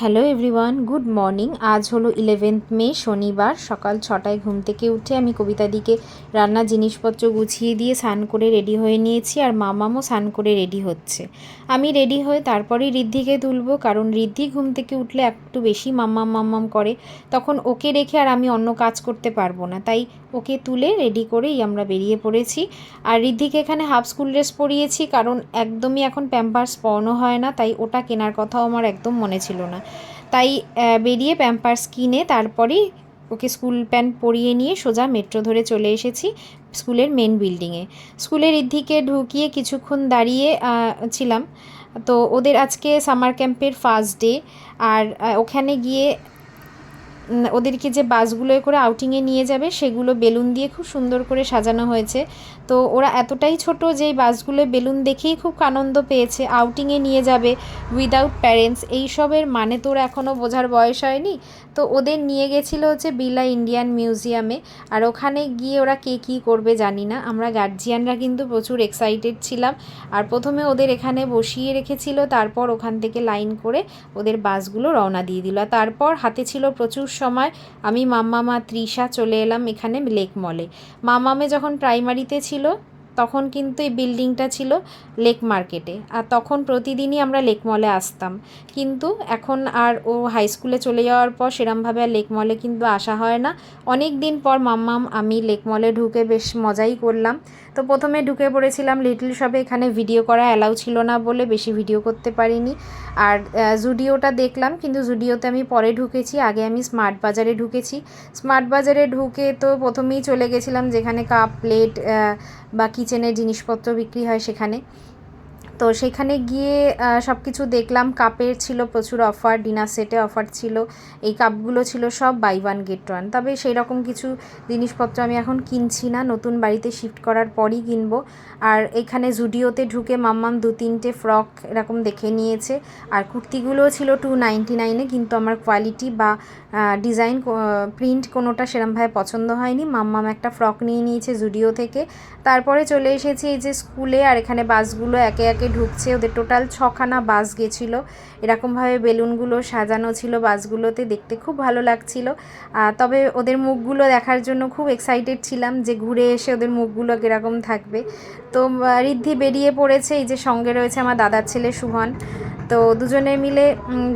Hello everyone, good morning. আজ হলো eleventh মে, শনিবার। সকাল ছটায় ঘুম থেকে উঠে আমি কবিতাদিকে রান্নার জিনিসপত্র গুছিয়ে দিয়ে স্নান করে রেডি হয়ে নিয়েছি আর মামামও স্নান করে রেডি হচ্ছে। আমি রেডি হয়ে তারপরেই ঋদ্ধিকে তুলবো, কারণ ঋদ্ধি ঘুম থেকে উঠলে একটু বেশি মাম্মাম মাম্মাম করে। তখন ওকে রেখে আর আমি অন্য কাজ করতে পারব না। তাই ওকে তুলে রেডি করেই আমরা বেরিয়ে পড়েছি। আর ঋদ্ধিকে এখানে হাফ স্কুল ড্রেস পরিয়েছি, কারণ একদমই এখন প্যাম্পার্স পরানো হয় না, তাই ওটা কেনার কথাও আমার একদম মনে ছিল না। তাই বেরিয়ে প্যাম্পার্স কিনে তারপরেই ওকে স্কুল প্যান্ট পরিয়ে নিয়ে সোজা মেট্রো ধরে চলে এসেছি স্কুলের মেন বিল্ডিংয়ে স্কুলের ঋদ্ধিকে ঢুকিয়ে কিছুক্ষণ দাঁড়িয়ে ছিলাম। তো ওদের আজকে সামার ক্যাম্পের ফার্স্ট ডে আর ওখানে গিয়ে ওদেরকে যে বাসগুলোয় করে আউটিংয়ে নিয়ে যাবে, সেগুলো বেলুন দিয়ে খুব সুন্দর করে সাজানো হয়েছে। তো ওরা এতটাই ছোট যে বাসগুলো বেলুন দেখেই খুব আনন্দ পেয়েছে। আউটিংয়ে নিয়ে যাবে উইদাউট প্যারেন্টস এইসবের মানে তো ওরা এখনও বোঝার বয়স হয়নি। তো ওদের নিয়ে গেছিল হচ্ছে বিলা ইন্ডিয়ান মিউজিয়ামে আর ওখানে গিয়ে ওরা কে কী করবে জানি না। আমরা গার্জিয়ানরা কিন্তু প্রচুর এক্সাইটেড ছিলাম। আর প্রথমে ওদের এখানে বসিয়ে রেখেছিল, তারপর ওখান থেকে লাইন করে ওদের বাসগুলো রওনা দিয়ে দিল। তারপর হাতে ছিল প্রচুর সময় আমি মাম্মামা তৃষা চলে এলাম এখানে লেক মলে। মামামে যখন প্রাইমারিতে ছিল তখন কিন্তু এই বিল্ডিংটা ছিল লেক মার্কেটে আর তখন প্রতিদিনই আমরা লেক মলে আসতাম। কিন্তু এখন আর ও হাই স্কুলে চলে যাওয়ার পর সেরমভাবে আর লেক মলে কিন্তু আসা হয় না। অনেক দিন পর মাম্মাম, আমি লেক মলে ঢুকে বেশ মজাই করলাম। তো প্রথমে ঢুকে পড়েছিলাম লিটল শপে এখানে ভিডিও করা অ্যালাউ ছিল না বলে বেশি ভিডিও করতে পারিনি। আর জুডিওটা দেখলাম, কিন্তু জুডিওতে আমি পরে ঢুকেছি। আগে আমি স্মার্ট বাজারে ঢুকেছি। স্মার্ট বাজারে ঢুকে তো প্রথমেই চলে গেছিলাম যেখানে কাপ প্লেট বা কিচেনের জিনিসপত্র বিক্রি হয় সেখানে। তো সেখানে গিয়ে সব কিছু দেখলাম। কাপের ছিল প্রচুর অফার, ডিনার সেটে অফার ছিল। এই কাপগুলো ছিল সব বাই ওয়ান, গেট ওয়ান। তবে সেই রকম কিছু জিনিসপত্র আমি এখন কিনছি না। নতুন বাড়িতে শিফট করার পরই কিনবো। আর এখানে জুডিওতে ঢুকে মাম্মাম দু তিনটে ফ্রক এরকম দেখে নিয়েছে। আর কুর্তিগুলোও ছিল টু নাইনটি নাইনে কিন্তু আমার কোয়ালিটি বা ডিজাইন প্রিন্ট কোনোটা সেরমভাবে পছন্দ হয়নি। মাম্মাম একটা ফ্রক নিয়ে নিয়েছে জুডিও থেকে। তারপরে চলে এসেছি এই যে স্কুলে, আর এখানে বাসগুলো একে একে ঢুকছে, ওদের টোটাল ছখানা বাস গেছিল। এরকমভাবে বেলুনগুলো সাজানো ছিল বাসগুলোতে, দেখতে খুব ভালো লাগছিল। তবে ওদের মুখগুলো দেখার জন্য খুব এক্সাইটেড ছিলাম যে ঘুরে এসে ওদের মুখগুলো কীরকম থাকবে। তো ঋদ্ধি বেরিয়ে পড়েছে, এই যে সঙ্গে রয়েছে আমার দাদার ছেলে সুহান তো দুজনে মিলে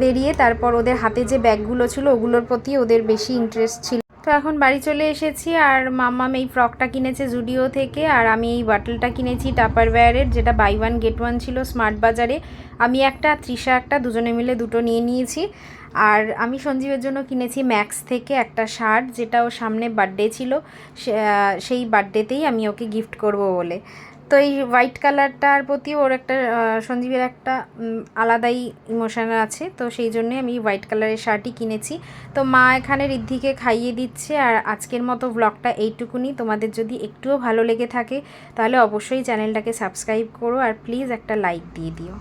বেরিয়ে তারপর ওদের হাতে যে ব্যাগগুলো ছিল, ওগুলোর প্রতি ওদের বেশি ইন্টারেস্ট ছিল। তো এখন বাড়ি চলে এসেছি আর মাম্মাম এই ফ্রকটা কিনেছে জুডিও থেকে আর আমি এই বাটলটা কিনেছি টাপার ওয়্যারের যেটা বাই ওয়ান গেট ওয়ান ছিল স্মার্ট বাজারে। আমি একটা, তৃষা একটা, দুজনে মিলে দুটো নিয়ে নিয়েছি। আর আমি সঞ্জীবের জন্য কিনেছি ম্যাক্স থেকে একটা শার্ট, যেটা ও সামনে বার্থডে ছিল সেই বার্থডেতেই আমি ওকে গিফট করব বলে। তো এই হোয়াইট কালারটার প্রতি ওর একটা সঞ্জীবের একটা আলাদাই ইমোশান আছে। তো সেই জন্যে আমি হোয়াইট কালারের শার্টই কিনেছি। তো মা এখানে ঋদ্ধিকে খাইয়ে দিচ্ছে আর আজকের মতো ব্লগটা এইটুকুনি। তোমাদের যদি একটুও ভালো লেগে থাকে, তাহলে অবশ্যই চ্যানেলটাকে সাবস্ক্রাইব করো আর প্লিজ একটা লাইক দিয়ে দিও।